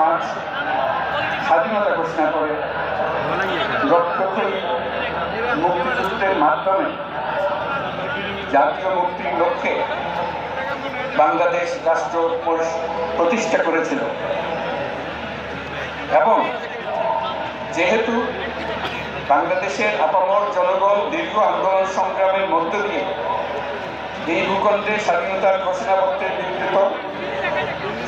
March স্বাধীনতা ঘোষণা করে মুক্তিযুদ্ধের মাধ্যমে জাতীয় মুক্তির লক্ষ্যে বাংলাদেশ রাষ্ট্র পরি- প্রতিষ্ঠা করেছিল। এবং যেহেতু বাংলাদেশের আপামর জনগণ দীর্ঘ আন্দোলন সংগ্রামের মধ্য দিয়ে এই ভূখণ্ডে স্বাধীনতার ঘোষণাপত্রের বিকৃত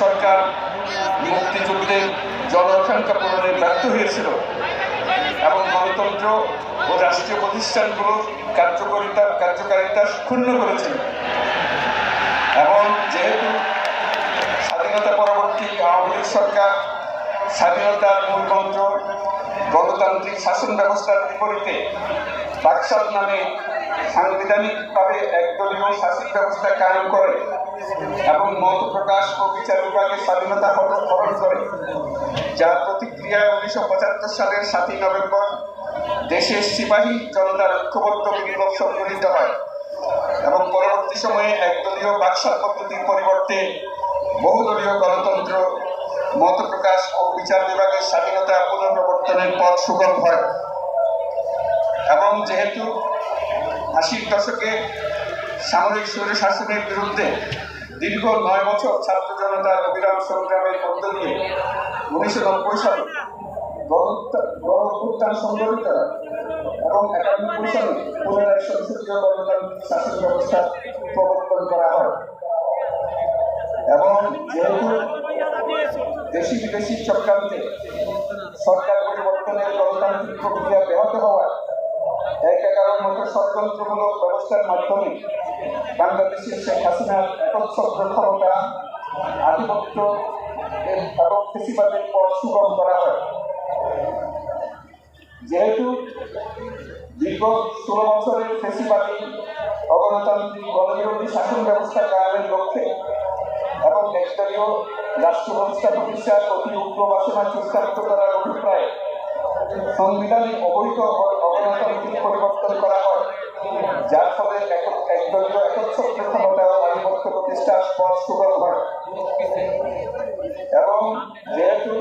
সরকার মুক্তিযুদ্ধের জনআকাঙ্ক্ষা পূরণে ব্যর্থ হয়েছিল এবং গণতন্ত্র ও রাষ্ট্রীয় প্রতিষ্ঠানগুলোর কার্যকারিতা কার্যকারিতা ক্ষুণ্ণ করেছিল। এবং যেহেতু স্বাধীনতা পরবর্তী আওয়ামী লীগ সরকার স্বাধীনতার মূলমন্ত্র গণতান্ত্রিক শাসন ব্যবস্থার বিপরীতে বাকশাল নামে সাংবিধানিকভাবে একদলীয় শাসন ব্যবস্থা কায়েম করে এবং মত প্রকাশ ও বিচার বিভাগের স্বাধীনতা হরণ করে, যার প্রতিক্রিয়ায় উনিশশো পঁচাত্তর সালের সাতই নভেম্বর দেশের সিপাহী জনতার ঐক্যবদ্ধ বিপ্লব সংগঠিত হয় এবং পরবর্তী সময়ে একদলীয় বাকশাল পদ্ধতির পরিবর্তে বহুদলীয় গণতন্ত্র, মত প্রকাশ ও বিচার বিভাগের স্বাধীনতা পুনঃপ্রবর্তনের পথ সুগম হয়। এবং যেহেতু আশির দশকে সামরিক স্বৈর শাসনের বিরুদ্ধে দীর্ঘ নয় বছর ছাত্র জনতার অবিরাম সংগ্রামের মধ্য দিয়ে উনিশশো নব্বই সালে গণ- গণ অভ্যুত্থান সংগঠিত এবং একানব্বই সালে পুনরায় সংসদীয় গণতান্ত্রিক শাসন ব্যবস্থা প্রবর্তন করা হয়। এবং যেহেতু দেশি বিদেশি চক্রান্তে সরকার পরিবর্তনের গণতান্ত্রিক প্রক্রিয়া ব্যাহত হওয়ায় এক এগারোর মতো ষড়যন্ত্রমূলক ব্যবস্থার মাধ্যমে বাংলাদেশের শেখ হাসিনার একচ্ছত্র ক্ষমতা আধিপত্য এবং ফেসিবাদের পথ সুগম করা হয়। যেহেতু দীর্ঘ ষোলো বছরের ফেসিবাদী অগণতান্ত্রিক গণবিরোধী শাসন ব্যবস্থা কায়েমের লক্ষ্যে এবং একদলীয় রাষ্ট্র ব্যবস্থা প্রতিষ্ঠার অতি উগ্র বাসনা চূড়ান্ত করার অভিপ্রায়ে সংবিধানে অবৈধ অগণতান্ত্রিক পরিবর্তন করা হয়। যার ফলে একদলীয় প্রতিষ্ঠার পথ হয়। এবং যেহেতু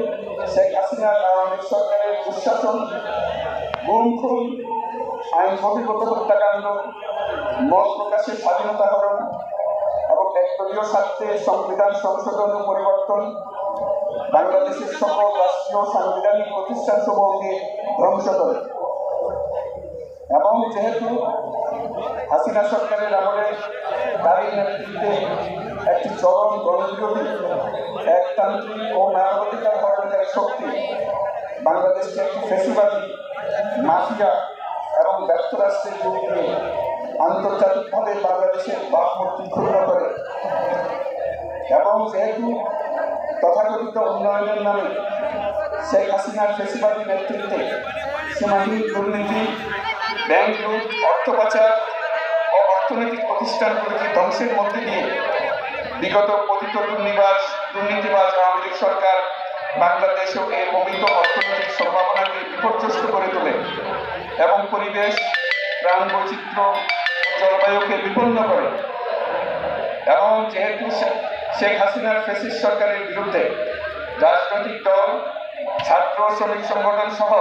শেখ হাসিনা আওয়ামী সরকারের দুঃশাসন গুম খুন আইন বহির্গত হত্যাকাণ্ড মত প্রকাশের স্বাধীনতা হরণ এবং একদলীয় স্বার্থে সংবিধান সংশোধন ও পরিবর্তন, বাংলাদেশের সকল রাষ্ট্রীয় সাংবিধানিক প্রতিষ্ঠান সমূহকে ধ্বংস করে এবং যেহেতু হাসিনা সরকারের আমলে তারই নেতৃত্বে একটি চরম গণবিরোধী একতান্ত্রিক ও মানবাধিকার হরণকারী শক্তি। বাংলাদেশকে একটি ফেসিবাদী, মাফিয়া এবং ব্যর্থ রাষ্ট্রের রূপ দিয়ে আন্তর্জাতিকভাবে বাংলাদেশের ভাবমূর্তি ক্ষুণ্ণ করে। এবং যেহেতু তথাকথিত উন্নয়নের নামে শেখ হাসিনার ফেসিবাদী নেতৃত্বে সীমাহীন দুর্নীতি, ব্যাংক অর্থ পাচার অর্থনৈতিক প্রতিষ্ঠানগুলিকে ধ্বংসের মধ্যে দিয়ে বিগত পতিত দুর্নিবাস দুর্নীতিবাজ আওয়ামী সরকার বাংলাদেশ ও এর অমিত অর্থনৈতিক সম্ভাবনাকে বিপর্যস্ত করে তোলে এবং পরিবেশ, প্রাণ বৈচিত্র্য জলবায়ুকে বিপন্ন করে। এবং যেহেতু শেখ হাসিনার ফেসিস সরকারের বিরুদ্ধে রাজনৈতিক দল, ছাত্র, শ্রমিক সংগঠন সহ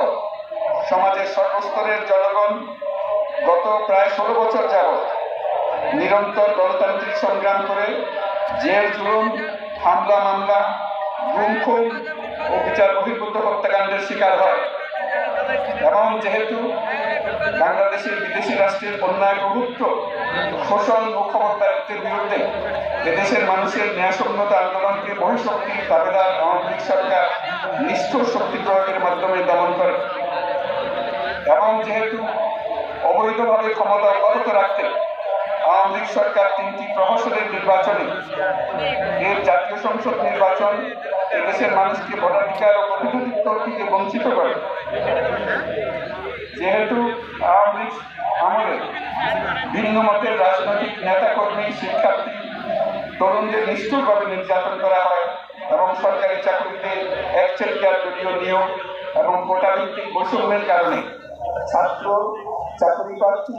সমাজের সর্বস্তরের জনগণ গত প্রায় ষোলো বছর যাবৎ নিরন্তর গণতান্ত্রিক সংগ্রাম করে জেল জুলুম, হামলা, মামলা গুম খুন ও বিচার বহির্ভূত হত্যাকাণ্ডের শিকার হয়। এবং যেহেতু বাংলাদেশের বিদেশি রাষ্ট্রের অন্যায় প্রভুত্ব, শোষণ ও ক্ষমতায়ত্বের বিরুদ্ধে এদেশের মানুষের ন্যায়সম্মতা আন্দোলনকে বহিঃশক্তির দাবেদার আওয়ামী সরকার নিষ্ঠুর শক্তি প্রয়োগের মাধ্যমে দমন করে। এবং যেহেতু অবৈধভাবে ক্ষমতা অব্যাহত রাখতে আওয়ামী সরকার তিনটি প্রহসনের নির্বাচনে এর জাতীয় সংসদ নির্বাচন দেশের মানুষকে ভোটাধিকার ও প্রতিনিধিত্ব থেকে বঞ্চিত করে। যেহেতু আওয়ামী লীগ আমলে ভিন্ন মতের রাজনৈতিক নেতাকর্মী, শিক্ষার্থী, তরুণদের নিষ্ঠুরভাবে নির্যাতন করা হয় এবং সরকারি চাকরিতে একচেটিয়ার দলীয় নিয়োগ এবং কোটাভিত্তিক বৈষম্যের কারণে ছাত্র চাকরি প্রার্থী,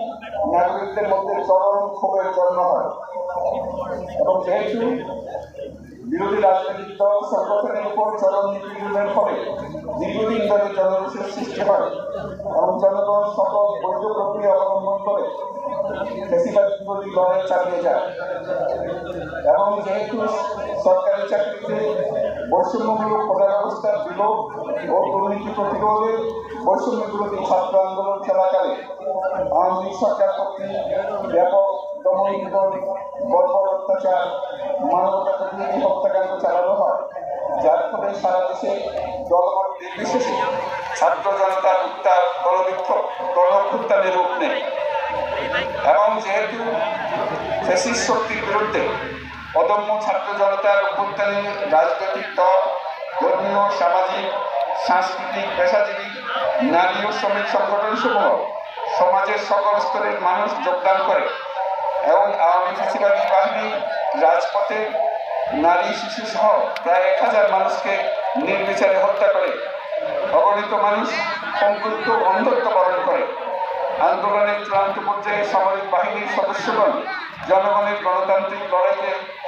নাগরিকদের মধ্যে চরম ক্ষোভের জন্ম হয়। এবং যেহেতু বিরোধী রাজনৈতিক দল সংগঠনের উপর চরম নিপীড়নের ফলে দীর্ঘদিন ধরে জনরোষের সৃষ্টি হয়, এবং জনগণ সকল বৈধ প্রক্রিয়া অবলম্বন করে বেশিরভাগ বিরোধী লড়াই চালিয়ে যায়। এবং যেহেতু সরকারি চাকরিতে বৈষম্যমূলক কোটা ব্যবস্থার বিলোপ ও দুর্নীতি প্রতিরোধে বৈষম্য বিরোধী ছাত্র আন্দোলন চলাকালে আওয়ামী লীগ সরকার কর্তৃক ব্যাপক দমন নিধন, বর্বর অত্যাচার, মানবতা বিরোধী হত্যাকাণ্ড চালানো হয়। যার ফলে সারা দেশে দলমত নির্বিশেষে ছাত্র জনতার উত্তাপ গণবিক্ষোভ গণভ্যুত্থানের রূপ নেয়। এবং যেহেতু ফেসিস শক্তির বিরুদ্ধে অদম্য ছাত্র জনতার অভ্যুত্থানে রাজনৈতিক দল, ধর্মীয়, সামাজিক, সাংস্কৃতিক, পেশাজীবী, নারী ও শ্রমিক সংগঠন সমূহ সমাজের সকল স্তরের মানুষ যোগদান করে এবং আওয়ামী ফেসিবাদী বাহিনী, রাজপথে নারী, শিশু সহ প্রায় এক হাজার মানুষকে নির্বিচারে হত্যা করে, অগণিত মানুষ সংকুলিত অন্ধত্ব বরণ করে। আন্দোলনের চূড়ান্ত পর্যায়ে সামরিক বাহিনীর সদস্যগণ জনগণের গণতান্ত্রিক লড়াইকে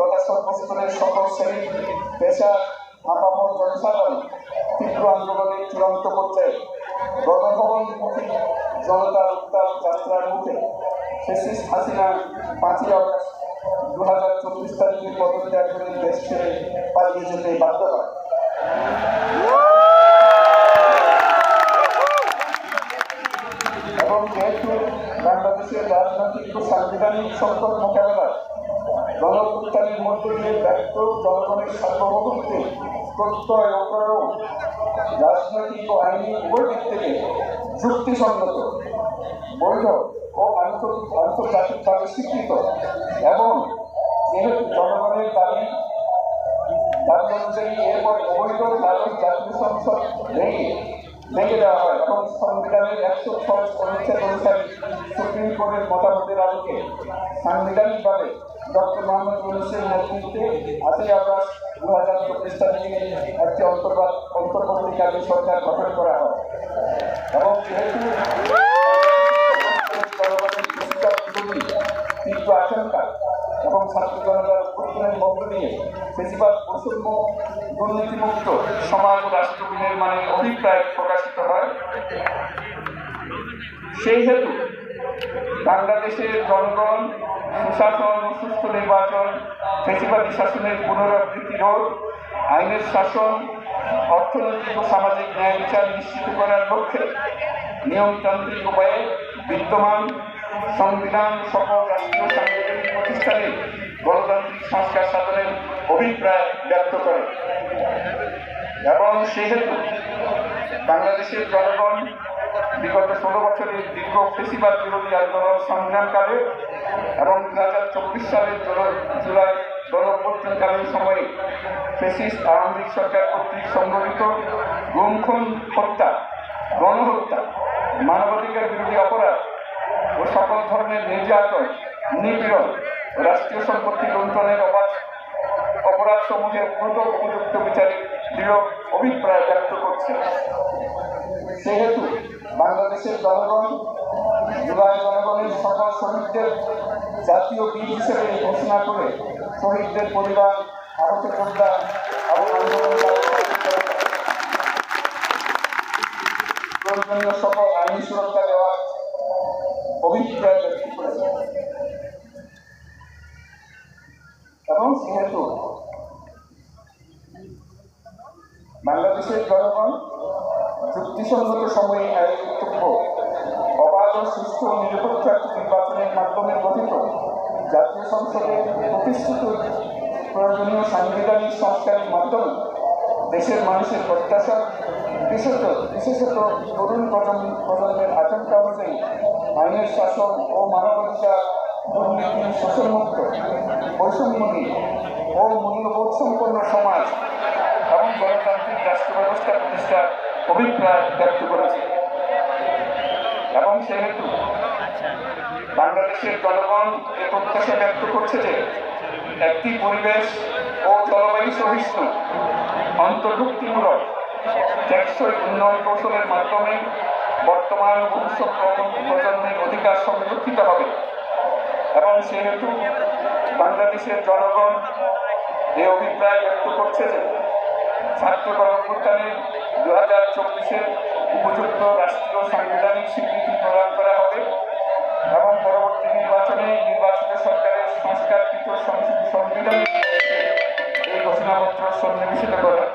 তথা সকল শ্রেণি, পেশা আপামর জনসাধারণ তীব্র আন্দোলনের চূড়ান্ত পর্যায়ে গণভবনমুখী জনতার উত্তাপ যাত্রার মুখে ফেসিস হাসিনা পাঁচই অগস্ট দু হাজার চব্বিশ তারিখে পদত্যাগ করে দেশ ছেড়ে পালিয়ে যেতে বাধ্য হয়। এবং বাংলাদেশের রাজনৈতিক ও সাংবিধানিক সংকট মোকাবেলায় গণপ্রত্যানের মধ্য দিয়ে ব্যক্ত জনগণের সার্বভৌমত্বে প্রত্যয় ও রাজনৈতিক ও আইনি উভয় দিক থেকে যুক্তিসঙ্গত, বৈধ ও আন্তর্জাতিক আন্তর্জাতিকভাবে স্বীকৃত এবং যেহেতু জনগণের দাবি দাবি অনুযায়ী এরপর অবৈধ দ্বাদশ জাতীয় সংসদ ভেঙে ভেঙে দেওয়া হয় এবং সংবিধানের একশো ছয় অনুচ্ছেদ অনুসারে সুপ্রিম কোর্টের মতামতের আলোকে সাংবিধানিকভাবে ডক্টর মোহাম্মদ ইউনুসের নেতৃত্বে আটই আগস্ট দু হাজার চব্বিশ তারিখে একটি অন্তর্বাদ অন্তর্বর্তীকালীন সরকার গঠন করা হয়। এবং যেহেতু এবং মধ্য বেশিরভাগ সমাজ প্রকাশিত হয়। সেই হেতু বাংলাদেশের জনগণ, সুশাসন, সুস্থ নির্বাচন, ফেসিবাদী শাসনের পুনরাবৃত্তি রোধ, আইনের শাসন, অর্থনৈতিক ও সামাজিক ন্যায় বিচার নিশ্চিত করার লক্ষ্যে নিয়মতান্ত্রিক উপায়ে বিদ্যমান সংবিধান সকল রাষ্ট্রীয় সাংবিধানিক প্রতিষ্ঠানে গণতান্ত্রিক সংস্কার সাধনের অভিপ্রায় ব্যক্ত করে। এবং সেহেতু বাংলাদেশের জনগণ বিগত ষোলো বছরের দীর্ঘ ফেসিবাদ বিরোধী আন্দোলন সংগ্রামকালে এবং দু হাজার চব্বিশ সালের জুলাই- গণঅভ্যুত্থানকালীন সময়ে ফেসিস্ট আওয়ামী সরকার কর্তৃক সংগঠিত গুম খুন হত্যা, গণহত্যা, মানবাধিকার বিরোধী অপরাধ ও সকল ধরনের নির্যাতন, নিপীড়ন রাষ্ট্রীয় সম্পত্তি লুণ্ঠনের অবাধ অপরাধ সমূহের দ্রুত উপযুক্ত বিচারে দৃঢ় অভিপ্রায় ব্যক্ত করছে। সেহেতু বাংলাদেশের জনগণ জুলাই জনগণের সকল শহীদদের জাতীয় বীর হিসেবে ঘোষণা করে শহীদদের পরিবার, আহত এবং আন্দোলনকারী প্রয়োজনীয় সকল আইনি সুরক্ষা দেওয়ার অভিপ্রায় ব্যক্ত করেছে এবং সেহেতু বাংলাদেশের জনগণ যুক্তিসঙ্গত সময়ে আয়োজিতব্য অবাধ ও সুষ্ঠু ও নিরপেক্ষ একটি নির্বাচনের মাধ্যমে গঠিত জাতীয় সংসদে প্রতিষ্ঠিত প্রয়োজনীয় সাংবিধানিক সংস্কারের মাধ্যমে দেশের মানুষের প্রত্যাশা, বিশেষত বিশেষত তরুণ প্রজন্ম, প্রজন্মের আকাঙ্ক্ষা অনুযায়ী আইনের শাসন ও মানবাধিকার দুর্নীতি শোষণমুক্ত, বৈষম্যহীন ও মূল্যবোধ সম্পন্ন সমাজ এবং গণতান্ত্রিক রাষ্ট্র ব্যবস্থা প্রতিষ্ঠার অভিপ্রায় ব্যক্ত করেছে। এবং সেহেতু বাংলাদেশের জনগণ এ প্রত্যাশা ব্যক্ত করছে যে একটি পরিবেশ ও জলবায়ু সহিষ্ণু, অন্তর্ভুক্তিমূলক, টেকসই উন্নয়ন কৌশলের মাধ্যমে বর্তমান ভবিষ্যৎ প্রজন্মের অধিকার সংরক্ষিত হবে। এবং সেহেতু বাংলাদেশের জনগণ এই অভিপ্রায় ব্যক্ত করছে যে ছাত্র গণঅভ্যুত্থানে দু হাজার চব্বিশের উপযুক্ত রাষ্ট্রীয় সাংবিধানিক স্বীকৃতি প্রদান করা হবে। নির্বাচনে নির্বাচিত সরকারের সংস্কারকৃত সংবিধান এই ঘোষণাপত্র সন্নিবেশিত করা।